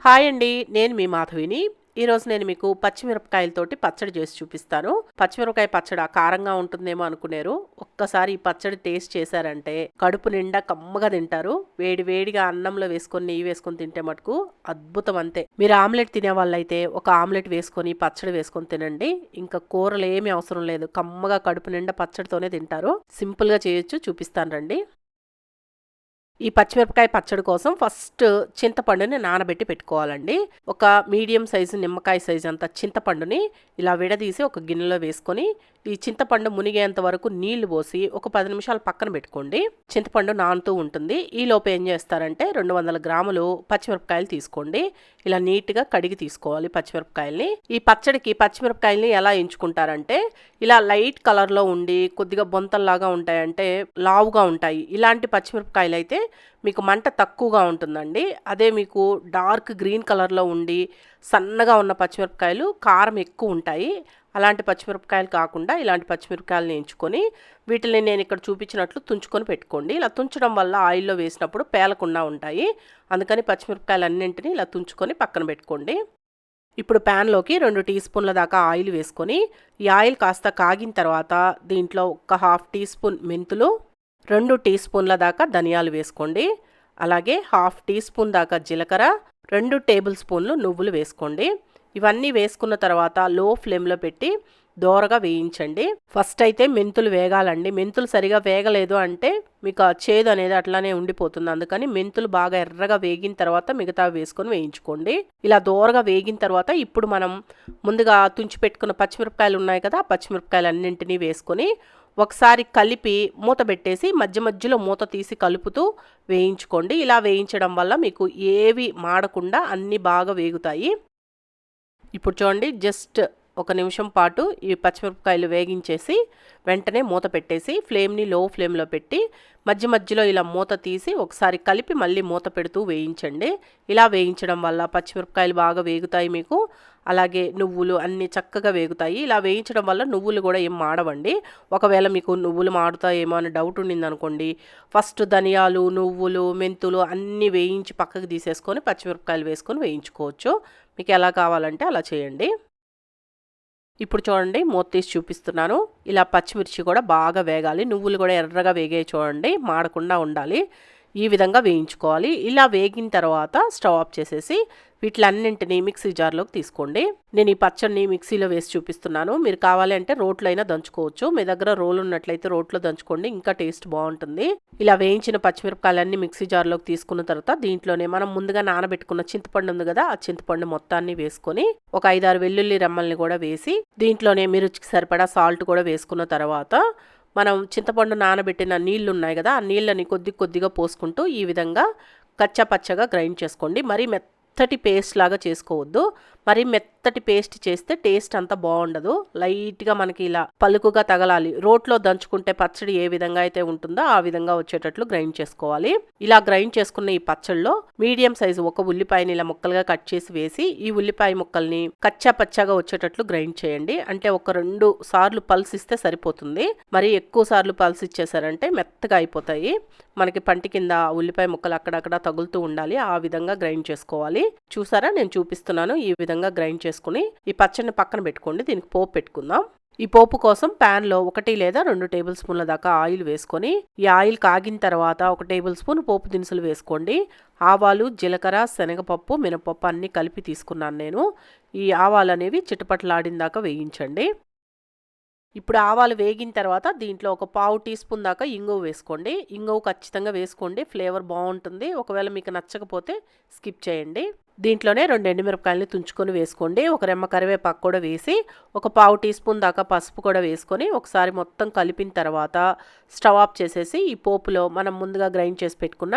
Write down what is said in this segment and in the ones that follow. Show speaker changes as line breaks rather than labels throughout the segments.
Hi అండి నేను మీ మాధవిని. ఈరోజు నేను మీకు పచ్చిమిరపకాయలతోటి పచ్చడి చేసి చూపిస్తాను. పచ్చిమిరపకాయ పచ్చడి కారంగా ఉంటుందేమో అనుకునేరు. ఒక్కసారి ఈ పచ్చడి టేస్ట్ చేశారంటే కడుపు నిండా కమ్మగా తింటారు. వేడి వేడిగా అన్నంలో వేసుకొని నెయ్యి వేసుకొని తింటే మటుకు అద్భుతం అంతే. మీరు ఆమ్లెట్ తినే వాళ్ళైతే ఒక ఆమ్లెట్ వేసుకొని పచ్చడి వేసుకొని తినండి. ఇంకా కూరలు ఏమీ అవసరం లేదు. కమ్మగా కడుపు నిండా పచ్చడితోనే తింటారు. సింపుల్గా చేయొచ్చు చూపిస్తాను రండి. ఈ పచ్చిమిరపకాయ పచ్చడి కోసం ఫస్ట్ చింతపండుని నానబెట్టి పెట్టుకోవాలండి. ఒక మీడియం సైజు నిమ్మకాయ సైజు అంత చింతపండుని ఇలా విడదీసి ఒక గిన్నెలో వేసుకొని ఈ చింతపండు మునిగేంత వరకు నీళ్ళు పోసి ఒక పది నిమిషాలు పక్కన పెట్టుకోండి. చింతపండు నానుతూ ఉంటుంది. ఈ లోపు ఏం చేస్తారంటే రెండు వందల గ్రాములు పచ్చిమిరపకాయలు తీసుకోండి. ఇలా నీట్గా కడిగి తీసుకోవాలి పచ్చిమిరపకాయల్ని. ఈ పచ్చడికి పచ్చిమిరపకాయల్ని ఎలా ఎంచుకుంటారంటే ఇలా లైట్ కలర్లో ఉండి కొద్దిగా బొంతల్లాగా ఉంటాయంటే లావుగా ఉంటాయి. ఇలాంటి పచ్చిమిరపకాయలు అయితే మీకు మంట తక్కువగా ఉంటుందండి. అదే మీకు డార్క్ గ్రీన్ కలర్లో ఉండి సన్నగా ఉన్న పచ్చిమిరపకాయలు కారం ఎక్కువ ఉంటాయి. అలాంటి పచ్చిమిరపకాయలు కాకుండా ఇలాంటి పచ్చిమిరపకాయలను ఎంచుకొని వీటిని నేను ఇక్కడ చూపించినట్లు తుంచుకొని పెట్టుకోండి. ఇలా తుంచడం వల్ల ఆయిల్లో వేసినప్పుడు పేలకుండా ఉంటాయి. అందుకని పచ్చిమిరపకాయలు అన్నింటినీ ఇలా తుంచుకొని పక్కన పెట్టుకోండి. ఇప్పుడు ప్యాన్లోకి రెండు టీ స్పూన్ల దాకా ఆయిల్ వేసుకొని ఈ ఆయిల్ కాస్త కాగిన తర్వాత దీంట్లో ఒక హాఫ్ టీ స్పూన్ మెంతులు రెండు టీ స్పూన్ల దాకా ధనియాలు వేసుకోండి. అలాగే హాఫ్ టీ స్పూన్ దాకా జీలకర్ర రెండు టేబుల్ స్పూన్లు నువ్వులు వేసుకోండి. ఇవన్నీ వేసుకున్న తర్వాత లో ఫ్లేమ్లో పెట్టి దోరగా వేయించండి. ఫస్ట్ అయితే మెంతులు వేగాలండి. మెంతులు సరిగా వేగలేదు అంటే మీకు ఆ చేదు అనేది అట్లానే ఉండిపోతుంది. అందుకని మెంతులు బాగా ఎర్రగా వేగిన తర్వాత మిగతా వేసుకొని వేయించుకోండి. ఇలా దోరగా వేగిన తర్వాత ఇప్పుడు మనం ముందుగా తుంచి పెట్టుకున్న పచ్చిమిరపకాయలు ఉన్నాయి కదా పచ్చిమిరపకాయలు అన్నింటినీ వేసుకొని ఒకసారి కలిపి మూత పెట్టేసి మధ్య మధ్యలో మూత తీసి కలుపుతూ వేయించుకోండి. ఇలా వేయించడం వల్ల మీకు ఏవి మాడకుండా అన్నీ బాగా వేగుతాయి. ఇప్పుడు చూడండి జస్ట్ ఒక నిమిషం పాటు ఈ పచ్చిమిరపకాయలు వేగించేసి వెంటనే మూత పెట్టేసి ఫ్లేమ్ని లో ఫ్లేమ్లో పెట్టి మధ్య మధ్యలో ఇలా మూత తీసి ఒకసారి కలిపి మళ్ళీ మూత పెడుతూ వేయించండి. ఇలా వేయించడం వల్ల పచ్చిమిరపకాయలు బాగా వేగుతాయి మీకు. అలాగే నువ్వులు అన్నీ చక్కగా వేగుతాయి. ఇలా వేయించడం వల్ల నువ్వులు కూడా ఏం మాడవండి. ఒకవేళ మీకు నువ్వులు మాడుతాయేమో అని డౌట్ ఉండింది అనుకోండి ఫస్ట్ ధనియాలు నువ్వులు మెంతులు అన్నీ వేయించి పక్కకు తీసేసుకొని పచ్చిమిరపకాయలు వేసుకొని వేయించుకోవచ్చు. మీకు ఎలా కావాలంటే అలా చేయండి. ఇప్పుడు చూడండి మూత తీసి చూపిస్తున్నాను. ఇలా పచ్చిమిర్చి కూడా బాగా వేగాలి. నువ్వులు కూడా ఎర్రగా వేగే చూడండి మాడకుండా ఉండాలి. ఈ విధంగా వేయించుకోవాలి. ఇలా వేగిన తర్వాత స్టవ్ ఆఫ్ చేసేసి వీటిలన్నింటినీ మిక్సీ జార్లోకి తీసుకోండి. నేను ఈ పచ్చడిని మిక్సీలో వేసి చూపిస్తున్నాను. మీరు కావాలంటే రోట్లో అయినా దంచుకోవచ్చు. మీ దగ్గర రోల్ ఉన్నట్లయితే రోట్లో దంచుకోండి. ఇంకా టేస్ట్ బాగుంటుంది. ఇలా వేయించిన పచ్చిమిరపకాయలన్నీ మిక్సీ జార్లోకి తీసుకున్న తర్వాత దీంట్లోనే మనం ముందుగా నానబెట్టుకున్న చింతపండు ఉంది కదా ఆ చింతపండు మొత్తాన్ని వేసుకొని ఒక ఐదారు వెల్లుల్లి రెమ్మల్ని కూడా వేసి దీంట్లోనే మీరు సరిపడా సాల్ట్ కూడా వేసుకున్న తర్వాత మనం చింతపండు నానబెట్టిన నీళ్ళు ఉన్నాయి కదా ఆ నీళ్ళని కొద్ది కొద్దిగా పోసుకుంటూ ఈ విధంగా కచ్చపచ్చగా గ్రైండ్ చేసుకోండి. మరీ మెత్తటి పేస్ట్ లాగా చేసుకోవద్దు. మరి మెత్తటి పేస్ట్ చేస్తే టేస్ట్ అంత బాగుండదు. లైట్గా మనకి ఇలా పలుకుగా తగలాలి. రోట్లో దంచుకుంటే పచ్చడి ఏ విధంగా అయితే ఉంటుందో ఆ విధంగా వచ్చేటట్లు గ్రైండ్ చేసుకోవాలి. ఇలా గ్రైండ్ చేసుకున్న ఈ పచ్చడిలో మీడియం సైజు ఒక ఉల్లిపాయని ఇలా ముక్కలుగా కట్ చేసి వేసి ఈ ఉల్లిపాయ ముక్కల్ని కచ్చా పచ్చగా వచ్చేటట్లు గ్రైండ్ చేయండి. అంటే ఒక రెండు సార్లు పల్స్ ఇస్తే సరిపోతుంది. మరి ఎక్కువ సార్లు పల్స్ ఇచ్చేసారంటే మెత్తగా అయిపోతాయి. మనకి పంటి కింద ఉల్లిపాయ ముక్కలు అక్కడక్కడ తగులుతూ ఉండాలి. ఆ విధంగా గ్రైండ్ చేసుకోవాలి. చూసారా? నేను చూపిస్తున్నాను ఈ విధంగా గ్రైండ్ చేసుకుని ఈ పచ్చడిని పక్కన పెట్టుకోండి. దీనికి పోపు పెట్టుకుందాం. ఈ పోపు కోసం ప్యాన్లో ఒకటి లేదా రెండు టేబుల్ స్పూన్ల దాకా ఆయిల్ వేసుకొని ఈ ఆయిల్ కాగిన తర్వాత ఒక టేబుల్ స్పూన్ పోపు దినుసులు వేసుకోండి. ఆవాలు జీలకర్ర శనగపప్పు మినపప్పు అన్నీ కలిపి తీసుకున్నాను నేను. ఈ ఆవాలు అనేవి చిటపట్లాడిన దాకా వేయించండి. ఇప్పుడు ఆవాలు వేగిన తర్వాత దీంట్లో ఒక పావు టీ స్పూన్ దాకా ఇంగువ వేసుకోండి. ఇంగువ ఖచ్చితంగా వేసుకోండి. ఫ్లేవర్ బాగుంటుంది. ఒకవేళ మీకు నచ్చకపోతే స్కిప్ చేయండి. దీంట్లోనే రెండు ఎండుమిరపకాయలని తుంచుకొని వేసుకోండి. ఒక రెమ్మ కరివేపాకు కూడా వేసి ఒక పావు టీ స్పూన్ దాకా పసుపు కూడా వేసుకొని ఒకసారి మొత్తం కలిపిన తర్వాత స్టవ్ ఆఫ్ చేసేసి ఈ పోపులో మనం ముందుగా గ్రైండ్ చేసి పెట్టుకున్న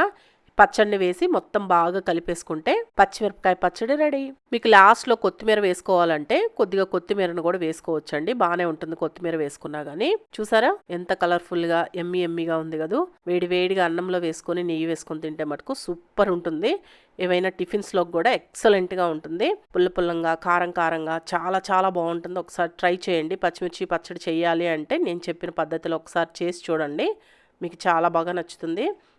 పచ్చడిని వేసి మొత్తం బాగా కలిపేసుకుంటే పచ్చిమిరపకాయ పచ్చడి రెడీ. మీకు లాస్ట్లో కొత్తిమీర వేసుకోవాలంటే కొద్దిగా కొత్తిమీరను కూడా వేసుకోవచ్చండి. బాగానే ఉంటుంది కొత్తిమీర వేసుకున్నా కానీ చూసారా? ఎంత కలర్ఫుల్గా ఎమ్మి ఎమ్మిగా ఉంది కదా. వేడి వేడిగా అన్నంలో వేసుకొని నెయ్యి వేసుకొని తింటే మటుకు సూపర్ ఉంటుంది. ఏవైనా టిఫిన్స్లో కూడా ఎక్సలెంట్గా ఉంటుంది. పుల్ల పుల్లంగా కారం కారంగా చాలా చాలా బాగుంటుంది. ఒకసారి ట్రై చేయండి. పచ్చిమిర్చి పచ్చడి చేయాలి అంటే నేను చెప్పిన పద్ధతిలో ఒకసారి చేసి చూడండి. మీకు చాలా బాగా నచ్చుతుంది.